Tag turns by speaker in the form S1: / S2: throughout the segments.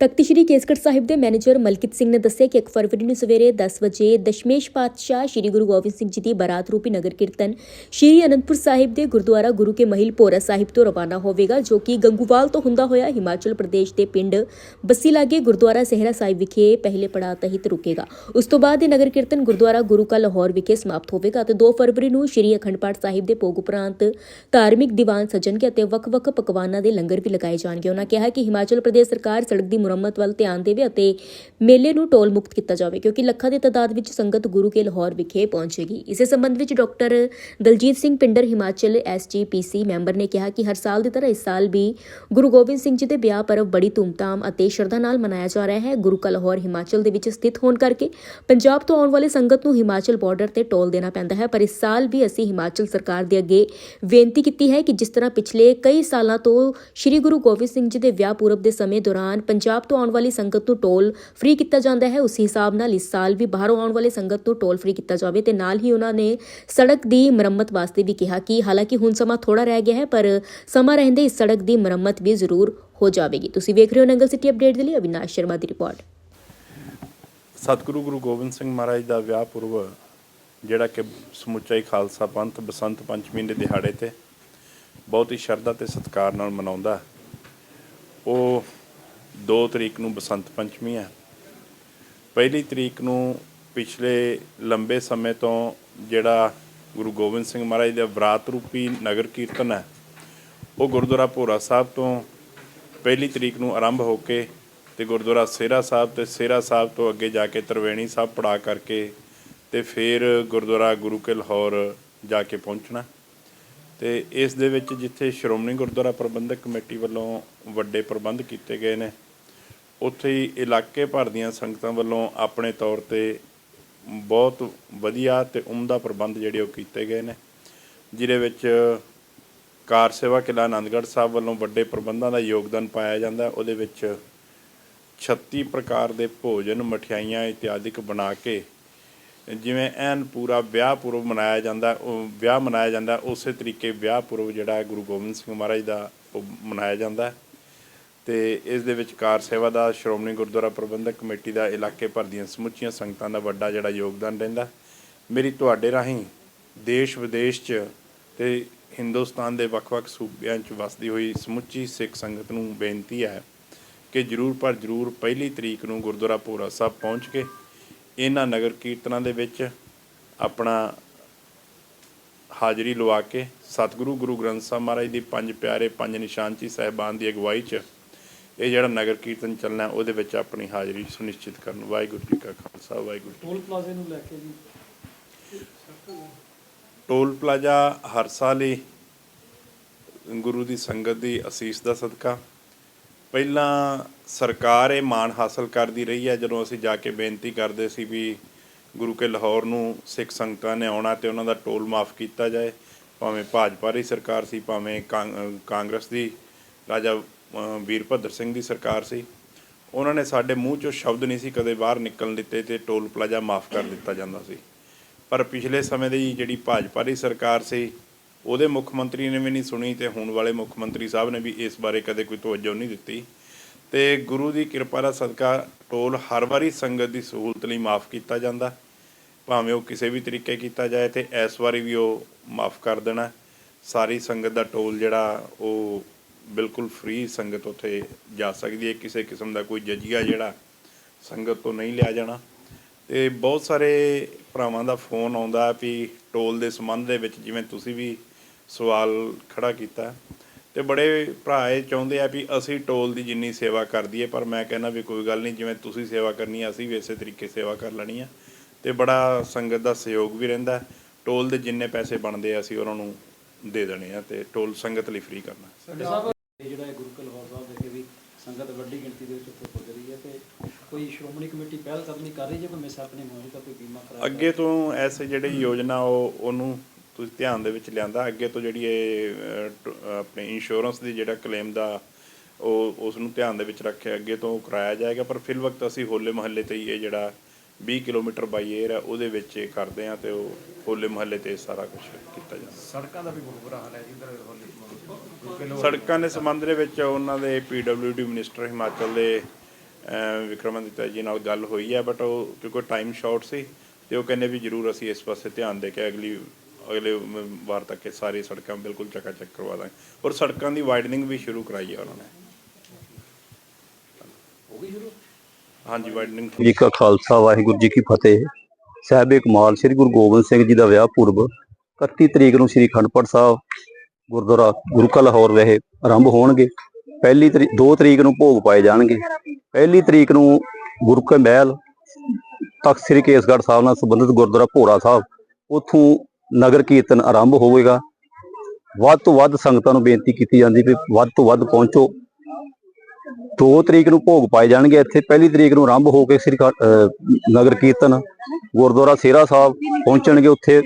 S1: ਤਖਤ ਸ੍ਰੀ ਕੇਸਗੜ ਸਾਹਿਬ ਦੇ ਮੈਨੇਜਰ ਮਲਕਿਤ ਸਿੰਘ ਨੇ ਦੱਸਿਆ ਕਿ 1 ਫਰਵਰੀ ਨੂੰ ਸਵੇਰੇ 10 ਵਜੇ ਦਸ਼ਮੇਸ਼ ਪਾਤਸ਼ਾਹ ਸ੍ਰੀ ਗੁਰੂ ਗੋਬਿੰਦ ਸਿੰਘ ਜੀ ਦੀ ਬਾਰਾਤ ਰੂਪੀ ਨਗਰ ਕੀਰਤਨ ਸ੍ਰੀ ਅਨੰਦਪੁਰ ਸਾਹਿਬ ਦੇ ਗੁਰਦੁਆਰਾ ਗੁਰੂ ਕੇ ਮਹਿਲ ਭੋਰਾ ਸਾਹਿਬ ਤੋਂ ਰਵਾਨਾ ਹੋਵੇਗਾ, ਜੋ ਕਿ ਗੰਗੂਵਾਲ ਤੋਂ ਹੁੰਦਾ ਹੋਇਆ ਹਿਮਾਚਲ ਪ੍ਰਦੇਸ਼ ਦੇ ਪਿੰਡ ਬੱਸੀ ਲਾਗੇ ਗੁਰਦੁਆਰਾ ਸਹਿਰਾ ਸਾਹਿਬ ਵਿਖੇ ਪਹਿਲੇ ਪੜਾਅ ਤਹਿਤ ਰੁਕੇਗਾ। ਉਸ ਤੋਂ ਬਾਅਦ ਇਹ ਨਗਰ ਕੀਰਤਨ ਗੁਰਦੁਆਰਾ ਗੁਰੂ ਕਾ ਲਾਹੌਰ ਵਿਖੇ ਸਮਾਪਤ ਹੋਵੇਗਾ ਅਤੇ 2 ਫਰਵਰੀ ਨੂੰ ਸ੍ਰੀ ਅਖੰਡ ਪਾਠ ਸਾਹਿਬ ਦੇ ਭੋਗ ਉਪਰੰਤ ਧਾਰਮਿਕ ਦੀਵਾਨ ਸਜਣਗੇ ਅਤੇ ਵੱਖ-ਵੱਖ ਪਕਵਾਨਾਂ ਦੇ ਲੰਗਰ ਵੀ ਲਗਾਏ ਜਾਣਗੇ। ਉਹਨਾਂ ਕਿਹਾ ਕਿ ਹਿਮਾਚਲ ਪ੍ਰਦੇਸ਼ ਸਰਕਾਰ ਸੜਕ ਦੀ ਮੁਰੰਮਤ ਵੱਲ ਧਿਆਨ ਦੇਵੇ ਅਤੇ ਮੇਲੇ ਨੂੰ ਟੋਲ ਮੁਕਤ ਕੀਤਾ ਜਾਵੇ, ਕਿਉਂਕਿ ਲੱਖਾਂ ਦੀ ਤਾਦਾਦ ਵਿੱਚ ਸੰਗਤ ਗੁਰੂ ਕੇ ਲਾਹੌਰ ਵਿਖੇ ਪਹੁੰਚੇਗੀ। ਇਸੇ ਸੰਬੰਧ ਵਿੱਚ doctor Daljit Singh Pinder Himachal SGPC member ਨੇ ਕਿਹਾ ਕਿ ਹਰ ਸਾਲ ਦੀ ਤਰ੍ਹਾਂ ਇਸ ਸਾਲ ਵੀ ਗੁਰੂ ਗੋਬਿੰਦ ਸਿੰਘ ਜੀ ਦੇ ਵਿਆਹ ਪਰਵ ਬੜੀ ਧੂਮਧਾਮ ਅਤੇ ਸ਼ਰਧਾ ਨਾਲ ਮਨਾਇਆ ਜਾ ਰਿਹਾ ਹੈ। ਗੁਰੂ ਕਾ ਲਾਹੌਰ ਹਿਮਾਚਲ ਦੇ ਵਿੱਚ ਸਥਿਤ ਹੋਣ ਕਰਕੇ ਪੰਜਾਬ ਤੋਂ ਆਉਣ ਵਾਲੇ ਸੰਗਤ ਨੂੰ ਹਿਮਾਚਲ ਬਾਰਡਰ ਤੇ ਟੋਲ ਦੇਣਾ ਪੈਂਦਾ ਹੈ, ਪਰ ਇਸ ਸਾਲ ਵੀ ਅਸੀਂ ਹਿਮਾਚਲ ਸਰਕਾਰ ਦੇ ਅੱਗੇ ਬੇਨਤੀ ਕੀਤੀ ਹੈ ਕਿ ਜਿਸ ਤਰ੍ਹਾਂ ਪਿਛਲੇ ਕਈ ਸਾਲਾਂ ਤੋਂ ਸ੍ਰੀ ਗੁਰੂ ਗੋਬਿੰਦ ਸਿੰਘ ਜੀ ਦੇ ਵਿਆਹ ਪੁਰਬ ਦੇ ਸਮੇਂ ਦੌਰਾਨ ਪੰਜਾਬ ਤੋਂ ਆਉਣ ਵਾਲੀ ਸੰਗਤ ਨੂੰ ਟੋਲ ਫ੍ਰੀ ਕੀਤਾ ਜਾਂਦਾ ਹੈ। ਉਸੇ ਹਿਸਾਬ ਨਾਲ ਇਸ ਸਾਲ ਵੀ ਬਾਹਰੋਂ ਆਉਣ ਵਾਲੇ ਸੰਗਤ ਨੂੰ ਟੋਲ ਫ੍ਰੀ ਕੀਤਾ ਜਾਵੇ ਤੇ ਨਾਲ ਹੀ ਉਹਨਾਂ ਨੇ ਸੜਕ ਦੀ ਮੁਰੰਮਤ ਵਾਸਤੇ ਵੀ ਕਿਹਾ ਕਿ ਹਾਲਾਂਕਿ ਹੁਣ ਸਮਾਂ ਥੋੜਾ ਰਹਿ ਗਿਆ ਹੈ, ਪਰ ਸਮਾਂ ਰਹਿੰਦੇ ਇਸ ਸੜਕ ਦੀ ਮੁਰੰਮਤ ਵੀ ਜ਼ਰੂਰ ਹੋ ਜਾਵੇਗੀ। ਤੁਸੀਂ ਵੇਖ ਰਹੇ ਹੋ ਨੰਗਲ ਸਿਟੀ ਅਪਡੇਟ ਦੇ ਲਈ ਅਵਿਨਾਸ਼ ਸ਼ਰਮਾ ਦੀ ਰਿਪੋਰਟ।
S2: ਸਤਿਗੁਰੂ ਗੁਰੂ ਗੋਬਿੰਦ ਸਿੰਘ ਮਹਾਰਾਜ ਦਾ ਵਿਆਹ ਪੁਰਬ, ਜਿਹੜਾ ਕਿ ਸਮੁੱਚਾ ਹੀ ਖਾਲਸਾ ਪੰਥ ਬਸੰਤ ਪੰਚਮੀ ਦੇ ਦਿਹਾੜੇ ਤੇ ਬਹੁਤ ਹੀ ਸ਼ਰਧਾ ਤੇ ਸਤਿਕਾਰ ਨਾਲ ਮਨਾਉਂਦਾ ਉਹ 2 ਤਰੀਕ ਨੂੰ ਬਸੰਤ ਪੰਚਮੀ ਹੈ। ਪਹਿਲੀ ਤਰੀਕ ਨੂੰ ਪਿਛਲੇ ਲੰਬੇ ਸਮੇਂ ਤੋਂ ਜਿਹੜਾ ਗੁਰੂ ਗੋਬਿੰਦ ਸਿੰਘ ਮਹਾਰਾਜ ਦਾ ਬਰਾਤ ਰੂਪੀ ਨਗਰ ਕੀਰਤਨ ਹੈ, ਉਹ ਗੁਰਦੁਆਰਾ ਭੋਰਾ ਸਾਹਿਬ ਤੋਂ ਪਹਿਲੀ ਤਰੀਕ ਨੂੰ ਆਰੰਭ ਹੋ ਕੇ ਤੇ ਗੁਰਦੁਆਰਾ ਸੇਰਾ ਸਾਹਿਬ ਤੇ ਸੇਰਾ ਸਾਹਿਬ ਤੋਂ ਅੱਗੇ ਜਾ ਕੇ ਤਰਵੇਣੀ ਸਾਹਿਬ ਪੜਾ ਕਰਕੇ ਤੇ ਫਿਰ ਗੁਰਦੁਆਰਾ ਗੁਰੂ ਕੇ ਲਾਹੌਰ ਜਾ ਕੇ ਪਹੁੰਚਣਾ। ਤੇ ਇਸ ਦੇ ਵਿੱਚ ਜਿੱਥੇ ਸ਼੍ਰੋਮਣੀ ਗੁਰਦੁਆਰਾ ਪ੍ਰਬੰਧਕ ਕਮੇਟੀ ਵੱਲੋਂ ਵੱਡੇ ਪ੍ਰਬੰਧ ਕੀਤੇ ਗਏ ਨੇ ਉੱਥੇ ਹੀ ਇਲਾਕੇ ਭਰ ਦੀਆਂ ਸੰਗਤਾਂ ਵੱਲੋਂ ਆਪਣੇ ਤੌਰ ਤੇ ਬਹੁਤ ਵਧੀਆ ਤੇ ਉਮਦਾ ਪ੍ਰਬੰਧ ਜਿਹੜੇ ਉਹ ਕੀਤੇ ਗਏ ਨੇ, ਜਿਹਦੇ ਵਿੱਚ ਕਾਰ ਸੇਵਾ ਕਿਲਾ ਆਨੰਦਗੜ੍ਹ ਸਾਹਿਬ ਵੱਲੋਂ ਵੱਡੇ ਪ੍ਰਬੰਧਾਂ ਦਾ ਯੋਗਦਾਨ ਪਾਇਆ ਜਾਂਦਾ ਉਹਦੇ ਵਿੱਚ 36 ਪ੍ਰਕਾਰ ਦੇ ਭੋਜਨ, ਮਠਿਆਈਆਂ ਇਤਿਆਦਿਕ ਬਣਾ ਕੇ ਜਿਵੇਂ ਐਨ ਪੂਰਾ ਵਿਆਹ ਪੁਰਬ ਮਨਾਇਆ ਜਾਂਦਾ, ਉਹ ਵਿਆਹ ਮਨਾਇਆ ਜਾਂਦਾ, ਉਸੇ ਤਰੀਕੇ ਵਿਆਹ ਪੁਰਬ ਜਿਹੜਾ ਗੁਰੂ ਗੋਬਿੰਦ ਸਿੰਘ ਮਹਾਰਾਜ ਦਾ ਉਹ ਮਨਾਇਆ ਜਾਂਦਾ ਤੇ ਇਸ ਦੇ ਵਿੱਚ ਕਾਰ ਸੇਵਾ ਦਾ ਸ਼੍ਰੋਮਣੀ ਗੁਰਦੁਆਰਾ ਪ੍ਰਬੰਧਕ ਕਮੇਟੀ ਦਾ ਇਲਾਕੇ ਭਰ ਦੀਆਂ ਸਮੁੱਚੀਆਂ ਸੰਗਤਾਂ ਦਾ ਵੱਡਾ ਜਿਹੜਾ ਯੋਗਦਾਨ ਰਹਿੰਦਾ। ਮੇਰੀ ਤੁਹਾਡੇ ਰਾਹੀਂ ਦੇਸ਼ ਵਿਦੇਸ਼ 'ਚ ਤੇ ਹਿੰਦੁਸਤਾਨ ਦੇ ਵੱਖ-ਵੱਖ ਸੂਬਿਆਂ 'ਚ ਵਸਦੀ ਹੋਈ ਸਮੁੱਚੀ ਸਿੱਖ ਸੰਗਤ ਨੂੰ ਬੇਨਤੀ ਹੈ ਕਿ ਜਰੂਰ ਪਰ ਜਰੂਰ ਪਹਿਲੀ ਤਰੀਕ ਨੂੰ ਗੁਰਦੁਆਰਾ ਭੋਰਾ ਸਾਹਿਬ ਪਹੁੰਚ ਕੇ ਇਹਨਾਂ ਨਗਰ ਕੀਰਤਨਾਂ ਦੇ ਵਿੱਚ ਆਪਣਾ ਹਾਜ਼ਰੀ ਲਵਾ ਕੇ ਸਤਿਗੁਰੂ ਗੁਰੂ ਗ੍ਰੰਥ ਸਾਹਿਬ ਮਹਾਰਾਜ ਦੀ ਪੰਜ ਪਿਆਰੇ, ਪੰਜ ਨਿਸ਼ਾਨਚੀ ਸਾਹਿਬਾਨ ਦੀ ਅਗਵਾਈ 'ਚ ਇਹ ਜਿਹੜਾ ਨਗਰ ਕੀਰਤਨ ਚੱਲਣਾ ਉਹਦੇ ਵਿੱਚ ਆਪਣੀ ਹਾਜ਼ਰੀ ਸੁਨਿਸ਼ਚਿਤ ਕਰਨ। ਵਾਹਿਗੁਰੂ ਜੀ ਕਾ ਖਾਲਸਾ ਵਾਹਿਗੁਰੂ
S3: ਟੋਲ ਪਲਾਜ਼ੇ ਨੂੰ ਲੈ ਕੇ ਜੀ।
S2: ਟੋਲ ਪਲਾਜ਼ਾ ਹਰ ਸਾਲ ਹੀ ਗੁਰੂ ਦੀ ਸੰਗਤ ਦੀ ਅਸੀਸ ਦਾ ਸਦਕਾ। ਪਹਿਲਾਂ ਸਰਕਾਰ ਇਹ ਮਾਣ ਹਾਸਲ ਕਰਦੀ ਰਹੀ ਹੈ ਜਦੋਂ ਅਸੀਂ ਜਾ ਕੇ ਬੇਨਤੀ ਕਰਦੇ ਸੀ ਵੀ ਗੁਰੂ ਕੇ ਲਾਹੌਰ ਨੂੰ ਸਿੱਖ ਸੰਗਤਾਂ ਨੇ ਆਉਣਾ ਤੇ ਉਹਨਾਂ ਦਾ ਟੋਲ ਮਾਫ ਕੀਤਾ ਜਾਏ। ਭਾਵੇਂ ਭਾਜਪਾ ਦੀ ਸਰਕਾਰ ਸੀ ਭਾਵੇਂ ਕਾਂਗਰਸ ਦੀ ਰਾਜਾ ਵੀਰਭੱਦਰ ਸਿੰਘ ਦੀ ਸਰਕਾਰ ਸੀ। ਉਹਨਾਂ ਨੇ ਸਾਡੇ ਮੂੰਹ ਚੋਂ ਸ਼ਬਦ ਨਹੀਂ ਸੀ ਕਦੇ ਬਾਹਰ ਨਿਕਲਣ ਦਿੱਤੇ ਤੇ ਟੋਲ ਪਲਾਜ਼ਾ ਮਾਫ ਕਰ ਦਿੱਤਾ ਜਾਂਦਾ ਸੀ। ਪਰ ਪਿਛਲੇ ਸਮੇਂ ਦੀ ਜਿਹੜੀ ਭਾਜਪਾ ਦੀ ਸਰਕਾਰ ਸੀ, ਉਹਦੇ ਮੁੱਖ ਮੰਤਰੀ ਨੇ ਵੀ ਨਹੀਂ ਸੁਣੀ ਤੇ ਹੁਣ ਵਾਲੇ ਮੁੱਖ ਮੰਤਰੀ ਸਾਹਿਬ ਨੇ ਵੀ ਇਸ ਬਾਰੇ ਕਦੇ ਕੋਈ ਤਵੱਜੋ ਨਹੀਂ ਦਿੱਤੀ। ਤੇ ਗੁਰੂ ਦੀ ਕਿਰਪਾ ਦਾ ਸਦਕਾ ਟੋਲ ਹਰ ਵਾਰੀ ਸੰਗਤ ਦੀ ਸਹੂਲਤ ਲਈ ਮਾਫ ਕੀਤਾ ਜਾਂਦਾ। ਭਾਵੇਂ ਉਹ ਕਿਸੇ ਵੀ ਤਰੀਕੇ ਕੀਤਾ ਜਾਏ ਤੇ ਇਸ ਵਾਰੀ ਵੀ ਉਹ ਮਾਫ ਕਰ ਦੇਣਾ। ਸਾਰੀ ਸੰਗਤ ਦਾ ਟੋਲ ਜਿਹੜਾ ਉਹ ਬਿਲਕੁਲ ਫ੍ਰੀ ਸੰਗਤ ਉੱਥੇ ਜਾ ਸਕਦੀ ਹੈ। ਕਿਸੇ ਕਿਸਮ ਦਾ ਕੋਈ ਜਜੀਆ ਜਿਹੜਾ ਸੰਗਤ ਤੋਂ ਨਹੀਂ ਲਿਆ ਜਾਣਾ। ਤੇ ਬਹੁਤ ਸਾਰੇ ਭਰਾਵਾਂ ਦਾ ਫੋਨ ਆਉਂਦਾ ਵੀ ਟੋਲ ਦੇ ਸੰਬੰਧ ਦੇ ਵਿੱਚ ਜਿਵੇਂ ਤੁਸੀਂ ਵੀ ਸਵਾਲ ਖੜਾ ਕੀਤਾ ਤੇ ਬੜੇ ਭਰਾ ਇਹ ਚਾਹੁੰਦੇ ਆ ਵੀ ਅਸੀਂ ਟੋਲ ਦੀ ਜਿੰਨੀ ਸੇਵਾ ਕਰ ਦਈਏ, ਪਰ ਮੈਂ ਕਹਿੰਦਾ ਵੀ ਕੋਈ ਗੱਲ ਨਹੀਂ, ਜਿਵੇਂ ਤੁਸੀਂ ਸੇਵਾ ਕਰਨੀ ਆ, ਅਸੀਂ ਵੀ ਇਸੇ ਤਰੀਕੇ ਸੇਵਾ ਕਰ ਲੈਣੀ ਆ। ਤੇ ਬੜਾ ਸੰਗਤ ਦਾ ਸਹਿਯੋਗ ਵੀ ਰਹਿੰਦਾ ਟੋਲ ਦੇ ਜਿੰਨੇ ਪੈਸੇ ਬਣਦੇ ਆ, ਅਸੀਂ ਉਹਨਾਂ ਨੂੰ ਦੇ ਦੇਣੇ ਆ ਤੇ ਟੋਲ ਸੰਗਤ ਲਈ ਫ੍ਰੀ ਕਰਨਾ
S3: ਸਾਡੇ ਸਾਹਿਬ ਇਹ ਜਿਹੜਾ ਹੈ ਗੁਰੂ ਕਾ ਲਾਹੌਰ ਸਾਹਿਬ ਵਿਖੇ ਵੀ ਸੰਗਤ ਵੱਡੀ ਗਿਣਤੀ ਦੇ ਵਿੱਚ ਉੱਥੇ ਪੁੱਜ ਰਹੀ ਹੈ ਤੇ ਕੋਈ ਸ਼੍ਰੋਮਣੀ ਕਮੇਟੀ ਪਹਿਲ ਕਦਮੀ ਕਰ ਰਹੀ ਹੈ ਕੋਈ ਮਿਸ ਆਪਣੀ ਮੌਜੂਦਾ ਕੋਈ ਬੀਮਾ ਕਰਾ
S2: ਅੱਗੇ ਤੋਂ ਐਸੇ ਜਿਹੜੀ ਯੋਜਨਾ ਉਹ ਉਹਨੂੰ ਤੁਸੀਂ ਧਿਆਨ ਦੇ ਵਿੱਚ ਲਿਆਂਦਾ। ਅੱਗੇ ਤੋਂ ਜਿਹੜੀ ਇਹ ਆਪਣੇ ਇੰਸ਼ੋਰੈਂਸ ਦੀ ਜਿਹੜਾ ਕਲੇਮ ਦਾ ਉਹ ਉਸ ਨੂੰ ਧਿਆਨ ਦੇ ਵਿੱਚ ਰੱਖਿਆ। ਅੱਗੇ ਤੋਂ ਕਰਾਇਆ ਜਾਏਗਾ। ਪਰ ਫਿਲ ਵਕਤ ਅਸੀਂ ਹੋਲੇ ਮਹੱਲੇ ਤੇ ਹੀ ਇਹ ਜਿਹੜਾ 20 ਕਿਲੋਮੀਟਰ ਬਾਈ 에ਅਰ ਹੈ ਉਹਦੇ ਵਿੱਚ ਇਹ ਕਰਦੇ ਆ ਤੇ ਉਹ ਹੋਲੇ ਮਹੱਲੇ ਤੇ ਸਾਰਾ ਕੁਝ ਕੀਤਾ ਜਾਂਦਾ।
S4: ਸੜਕਾਂ ਦਾ ਵੀ ਬਹੁਤ ਬੁਰਾ ਹਾਲ ਹੈ ਜੀ ਇੱਧਰ ਹੋਲੀ
S2: ਸੜਕਾਂ ਦੇ ਸੰਬੰਧ ਦੇ ਵਿੱਚ ਉਹਨਾਂ ਦੇ ਪੀਡਬਲਯੂਡੀ ਮਿਨਿਸਟਰ ਹਿਮਾਚਲ ਦੇ ਵਿਕਰਮਾਦਿੱਤਾ ਜੀ ਨਾਲ ਗੱਲ ਹੋਈ ਹੈ ਬਟ ਉਹ ਕਿਉਂਕਿ ਟਾਈਮ ਸ਼ਾਰਟ ਸੀ ਤੇ ਉਹ ਕਹਿੰਦੇ ਵੀ ਜ਼ਰੂਰ ਅਸੀਂ ਇਸ ਪਾਸੇ ਧਿਆਨ ਦੇ ਕੇ ਅਗਲੀ ਅਗਲੇ ਵਾਰ ਤੱਕ ਇਹ ਸਾਰੀ ਸੜਕਾਂ ਬਿਲਕੁਲ ਚਕਾਚਕ ਕਰਵਾ ਦਾਂਗੇ। ਔਰ ਸੜਕਾਂ ਦੀ ਵਾਈਡਨਿੰਗ ਵੀ ਸ਼ੁਰੂ ਕਰਾਈ ਹੈ ਉਹਨਾਂ ਨੇ। ਹਾਂਜੀ ਵਾਈਡਨਿੰਗ
S5: ਜੀ ਕਾ ਖਾਲਸਾ ਵਾਹਿਗੁਰੂ ਜੀ ਕੀ ਫਤਿਹ। ਸਾਹਿਬੇ ਕਮਾਲ ਸ੍ਰੀ ਗੁਰੂ ਗੋਬਿੰਦ ਸਿੰਘ ਜੀ ਦਾ ਵਿਆਹ ਪੁਰਬ 31 ਤਰੀਕ ਨੂੰ ਸ੍ਰੀ ਖੰਡਪੜ ਸਾਹਿਬ ਗੁਰਦੁਆਰਾ ਗੁਰੂ ਕਾ ਲਾਹੌਰ ਰਹੇ ਆਰੰਭ ਹੋਣਗੇ। ਪਹਿਲੀ ਤਰੀਕ 2 ਤਰੀਕ ਨੂੰ ਭੋਗ ਪਾਏ ਜਾਣਗੇ। ਪਹਿਲੀ ਤਰੀਕ ਨੂੰ ਗੁਰੂ ਕੇ ਮਹਿਲ ਤਖਤ ਸ੍ਰੀ ਕੇਸਗੜ੍ਹ ਸਾਹਿਬ ਨਾਲ ਸੰਬੰਧਿਤ ਗੁਰਦੁਆਰਾ ਭੋਰਾ ਸਾਹਿਬ, ਉੱਥੋਂ ਨਗਰ ਕੀਰਤਨ ਆਰੰਭ ਹੋਵੇਗਾ। ਵੱਧ ਤੋਂ ਵੱਧ ਸੰਗਤਾਂ ਨੂੰ ਬੇਨਤੀ ਕੀਤੀ ਜਾਂਦੀ ਵੀ ਵੱਧ ਤੋਂ ਵੱਧ ਪਹੁੰਚੋ। 2 ਤਰੀਕ ਨੂੰ ਭੋਗ ਪਾਏ ਜਾਣਗੇ। ਇੱਥੇ ਪਹਿਲੀ ਤਰੀਕ ਨੂੰ ਆਰੰਭ ਹੋ ਕੇ ਸ੍ਰੀ ਅਹ, ਨਗਰ ਕੀਰਤਨ, ਗੁਰਦੁਆਰਾ ਸੇਰਾ ਸਾਹਿਬ ਪਹੁੰਚਣਗੇ। ਉੱਥੇ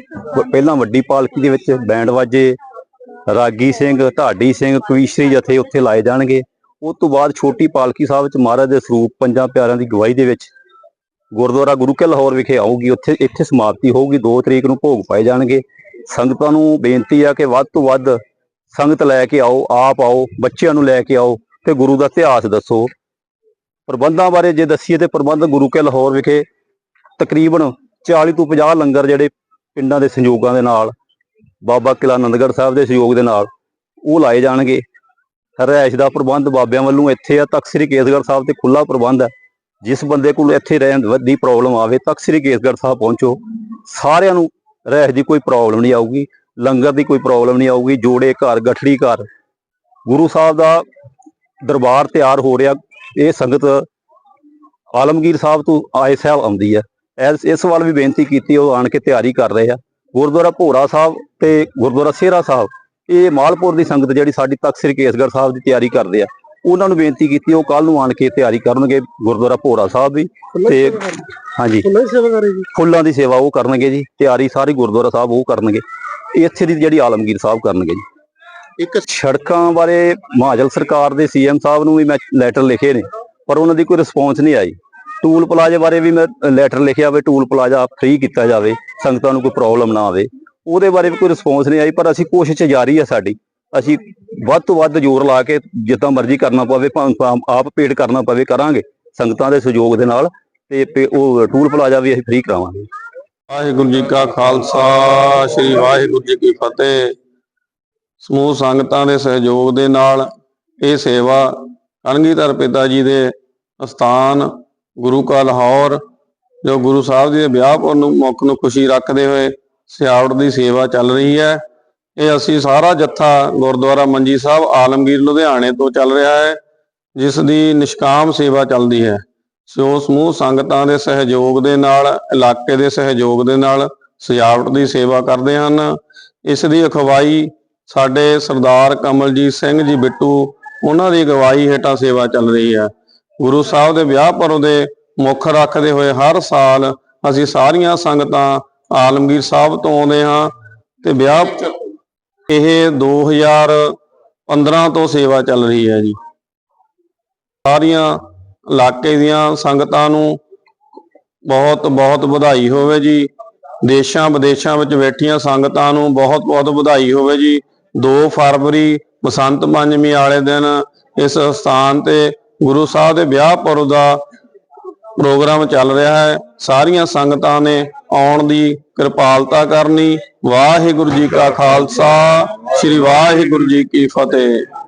S5: ਪਹਿਲਾਂ ਵੱਡੀ ਪਾਲਕੀ ਦੇ ਵਿੱਚ ਬੈਂਡ ਵਾਜੇ ਰਾਗੀ ਸਿੰਘ, ਢਾਡੀ ਸਿੰਘ ਕਵੀਸ਼ਰੀ ਜਥੇ ਉੱਥੇ ਲਾਏ ਜਾਣਗੇ। ਉਸ ਤੋਂ ਬਾਅਦ ਛੋਟੀ ਪਾਲਕੀ ਸਾਹਿਬ ਵਿੱਚ ਮਹਾਰਾਜ ਦੇ ਸਰੂਪ ਪੰਜਾਂ ਪਿਆਰਿਆਂ ਦੀ ਗਵਾਹੀ ਦੇ ਵਿੱਚ ਗੁਰਦੁਆਰਾ ਗੁਰੂ ਕੇ ਲਾਹੌਰ ਵਿਖੇ ਆਊਗੀ। ਉੱਥੇ, ਇੱਥੇ ਸਮਾਪਤੀ ਹੋਊਗੀ। 2 ਤਰੀਕ ਨੂੰ ਭੋਗ ਪਾਏ ਜਾਣਗੇ। ਸੰਗਤਾਂ ਨੂੰ ਬੇਨਤੀ ਆ ਕਿ ਵੱਧ ਤੋਂ ਵੱਧ ਸੰਗਤ ਲੈ ਕੇ ਆਓ, ਆਪ ਆਓ, ਬੱਚਿਆਂ ਨੂੰ ਲੈ ਕੇ ਆਓ ਤੇ ਗੁਰੂ ਦਾ ਇਤਿਹਾਸ ਦੱਸੋ। ਪ੍ਰਬੰਧਾਂ ਬਾਰੇ ਜੇ ਦੱਸੀਏ ਤੇ ਪ੍ਰਬੰਧ ਗੁਰੂ ਕੇ ਲਾਹੌਰ ਵਿਖੇ ਤਕਰੀਬਨ 40 ਤੋਂ 50 ਲੰਗਰ ਜਿਹੜੇ ਪਿੰਡਾਂ ਦੇ ਸੰਯੋਗਾਂ ਦੇ ਨਾਲ ਬਾਬਾ ਕਿਲਾ ਆਨੰਦਗੜ੍ਹ ਸਾਹਿਬ ਦੇ ਸਹਿਯੋਗ ਦੇ ਨਾਲ ਉਹ ਲਾਏ ਜਾਣਗੇ। ਰਿਹਾਇਸ਼ ਦਾ ਪ੍ਰਬੰਧ ਬਾਬਿਆਂ ਵੱਲੋਂ ਇੱਥੇ ਆ। ਤਖਤ ਸ੍ਰੀ ਕੇਸਗੜ੍ਹ ਸਾਹਿਬ ਤੇ ਖੁੱਲਾ ਪ੍ਰਬੰਧ ਹੈ ਜਿਸ ਬੰਦੇ ਕੋਲ ਇੱਥੇ ਰਹਿਣ ਦੀ ਪ੍ਰੋਬਲਮ ਆਵੇ, ਤਖਤ ਸ੍ਰੀ ਕੇਸਗੜ੍ਹ ਸਾਹਿਬ ਪਹੁੰਚੋ। ਸਾਰਿਆਂ ਨੂੰ ਰਿਹਾਇਸ਼ ਦੀ ਕੋਈ ਪ੍ਰੋਬਲਮ ਨਹੀਂ ਆਊਗੀ, ਲੰਗਰ ਦੀ ਕੋਈ ਪ੍ਰੋਬਲਮ ਨਹੀਂ ਆਊਗੀ, ਜੋੜੇ ਘਰ, ਗਠੜੀ ਘਰ। ਗੁਰੂ ਸਾਹਿਬ ਦਾ ਦਰਬਾਰ ਤਿਆਰ ਹੋ ਰਿਹਾ। ਇਹ ਸੰਗਤ ਆਲਮਗੀਰ ਸਾਹਿਬ ਤੋਂ ਆਏ ਸਾਹਿਬ ਆਉਂਦੀ ਹੈ ਇਸ ਇਸ ਵੱਲ ਵੀ ਬੇਨਤੀ ਕੀਤੀ, ਉਹ ਆਣ ਕੇ ਤਿਆਰੀ ਕਰ ਰਹੇ ਆ। ਗੁਰਦੁਆਰਾ ਭੋਰਾ ਸਾਹਿਬ ਤੇ ਗੁਰਦੁਆਰਾ ਸੇਰਾ ਸਾਹਿਬ ਇਹ ਮਾਲਪੁਰ ਦੀ ਸੰਗਤ ਜਿਹੜੀ ਸਾਡੀ ਤਖਤ ਸ੍ਰੀ ਕੇਸਗੜ੍ਹ ਸਾਹਿਬ ਦੀ ਤਿਆਰੀ ਕਰਦੇ ਆ। ਉਹਨਾਂ ਨੂੰ ਬੇਨਤੀ ਕੀਤੀ ਉਹ ਕੱਲ ਨੂੰ ਆਣ ਕੇ ਤਿਆਰੀ ਕਰਨਗੇ ਗੁਰਦੁਆਰਾ ਭੋਰਾ ਸਾਹਿਬ ਦੀ ਤੇ ਹਾਂਜੀ। ਫੁੱਲਾਂ ਦੀ ਸੇਵਾ ਉਹ ਕਰਨਗੇ ਜੀ ਤਿਆਰੀ ਸਾਰੀ ਗੁਰਦੁਆਰਾ ਸਾਹਿਬ ਉਹ ਕਰਨਗੇ। ਇੱਥੇ ਦੀ ਜਿਹੜੀ ਆਲਮਗੀਰ ਸਾਹਿਬ ਕਰਨਗੇ ਜੀ। ਇੱਕ ਸੜਕਾਂ ਬਾਰੇ ਮਹਾਜਲ ਸਰਕਾਰ ਦੇ ਸੀਐਮ ਸਾਹਿਬ ਨੂੰ ਵੀ ਮੈਂ ਲੈਟਰ ਲਿਖੇ ਨੇ ਪਰ ਉਹਨਾਂ ਦੀ ਕੋਈ ਰਿਸਪੌਂਸ ਨਹੀਂ ਆਈ। ਟੂਲ ਪਲਾਜ਼ੇ ਬਾਰੇ ਵੀ ਮੈਂ ਲੈਟਰ ਲਿਖਿਆ ਵੀ ਟੂਲ ਪਲਾਜ਼ਾ ਫ੍ਰੀ ਕੀਤਾ ਜਾਵੇ, ਸੰਗਤਾਂ ਨੂੰ ਕੋਈ ਪ੍ਰੋਬਲਮ ਨਾ ਆਵੇ। ਉਹਦੇ ਬਾਰੇ ਵੀ ਕੋਈ ਰਿਸਪੌਂਸ ਨਹੀਂ ਆਈ, ਪਰ ਅਸੀਂ ਕੋਸ਼ਿਸ਼ ਜਾਰੀ ਹੈ ਸਾਡੀ। ਅਸੀਂ ਵੱਧ ਤੋਂ ਵੱਧ ਜ਼ੋਰ ਲਾ ਕੇ ਜਿੱਦਾਂ ਮਰਜ਼ੀ ਕਰਨਾ ਪਵੇ ਆਪ- ਆਪ ਪੇਡ ਕਰਨਾ ਪਵੇ, ਕਰਾਂਗੇ, ਸੰਗਤਾਂ ਦੇ ਸਹਿਯੋਗ ਦੇ ਨਾਲ ਤੇ ਉਹ ਟੂਲ ਪਲਾਜ਼ਾ ਵੀ ਅਸੀਂ ਫ੍ਰੀ ਕਰਾਵਾਂਗੇ।
S6: ਵਾਹਿਗੁਰੂ ਜੀ ਕਾ ਖਾਲਸਾ, ਸ੍ਰੀ ਵਾਹਿਗੁਰੂ ਜੀ ਕੀ ਫਤਿਹ। ਸਮੂਹ ਸੰਗਤਾਂ ਦੇ ਸਹਿਯੋਗ ਦੇ ਨਾਲ ਇਹ ਸੇਵਾ ਕਣਗੀਧਰ ਪਿਤਾ ਜੀ ਦੇ ਅਸਥਾਨ ਗੁਰੂ ਕਾ ਲਾਹੌਰ, ਜੋ ਗੁਰੂ ਸਾਹਿਬ ਜੀ ਦੇ ਵਿਆਹ ਪੁਰ ਨੂੰ ਮੁੱਖ ਨੂੰ ਖੁਸ਼ੀ ਰੱਖਦੇ ਹੋਏ ਸਿਆਵਟ ਦੀ ਸੇਵਾ ਚੱਲ ਰਹੀ ਹੈ। ਇਹ ਅਸੀਂ ਸਾਰਾ ਜੱਥਾ ਗੁਰਦੁਆਰਾ ਮੰਜੀ ਸਾਹਿਬ, ਆਲਮਗੀਰ, ਲੁਧਿਆਣੇ ਤੋਂ ਚੱਲ ਰਿਹਾ ਹੈ, ਜਿਸ ਦੀ ਨਿਸ਼ਕਾਮ ਸੇਵਾ ਚੱਲਦੀ ਹੈ। ਸੋ ਸਮੂਹ ਸੰਗਤਾਂ ਦੇ ਸਹਿਯੋਗ ਦੇ ਨਾਲ, ਇਲਾਕੇ ਦੇ ਸਹਿਯੋਗ ਦੇ ਨਾਲ ਸਜਾਵਟ ਦੀ ਸੇਵਾ ਕਰਦੇ ਹਨ। ਇਸ ਦੀ ਅਗਵਾਈ ਸਾਡੇ ਸਰਦਾਰ ਕਮਲਜੀਤ ਸਿੰਘ ਜੀ ਬਿੱਟੂ, ਉਹਨਾਂ ਦੀ ਅਗਵਾਈ ਹੇਠਾਂ ਸੇਵਾ ਚੱਲ ਰਹੀ ਹੈ। ਗੁਰੂ ਸਾਹਿਬ ਦੇ ਵਿਆਹ ਪਰੋਂ ਦੇ ਮੁੱਖ ਰੱਖਦੇ ਹੋਏ ਹਰ ਸਾਲ ਅਸੀਂ ਸਾਰੀਆਂ ਸੰਗਤਾਂ ਆਲਮਗੀਰ ਸਾਹਿਬ ਤੋਂ ਆਉਂਦੇ ਹਾਂ ਤੇ ਵਿਆਹ ਇਹ 2015 ਤੋਂ ਸੇਵਾ ਚੱਲ ਰਹੀ ਹੈ ਜੀ। ਸਾਰੀਆਂ ਇਲਾਕੇ ਦੀਆਂ ਸੰਗਤਾਂ ਨੂੰ ਬਹੁਤ ਬਹੁਤ ਵਧਾਈ ਹੋਵੇ ਜੀ। ਦੇਸ਼ਾਂ ਵਿਦੇਸ਼ਾਂ ਵਿੱਚ ਬੈਠੀਆਂ ਸੰਗਤਾਂ ਨੂੰ ਬਹੁਤ ਬਹੁਤ ਵਧਾਈ ਹੋਵੇ ਜੀ। 2 ਫਰਵਰੀ, ਬਸੰਤ ਪੰਚਮੀ ਵਾਲੇ ਦਿਨ ਇਸ ਸਥਾਨ ਤੇ ਗੁਰੂ ਸਾਹਿਬ ਦੇ ਵਿਆਹ ਪੁਰਬ ਦਾ ਪ੍ਰੋਗਰਾਮ ਚੱਲ ਰਿਹਾ ਹੈ। ਸਾਰੀਆਂ ਸੰਗਤਾਂ ਨੇ ਆਉਣ ਦੀ ਕਿਰਪਾਲਤਾ ਕਰਨੀ। ਵਾਹਿਗੁਰੂ ਜੀ ਕਾ ਖਾਲਸਾ, ਸ੍ਰੀ ਵਾਹਿਗੁਰੂ ਜੀ ਕੀ ਫਤਿਹ।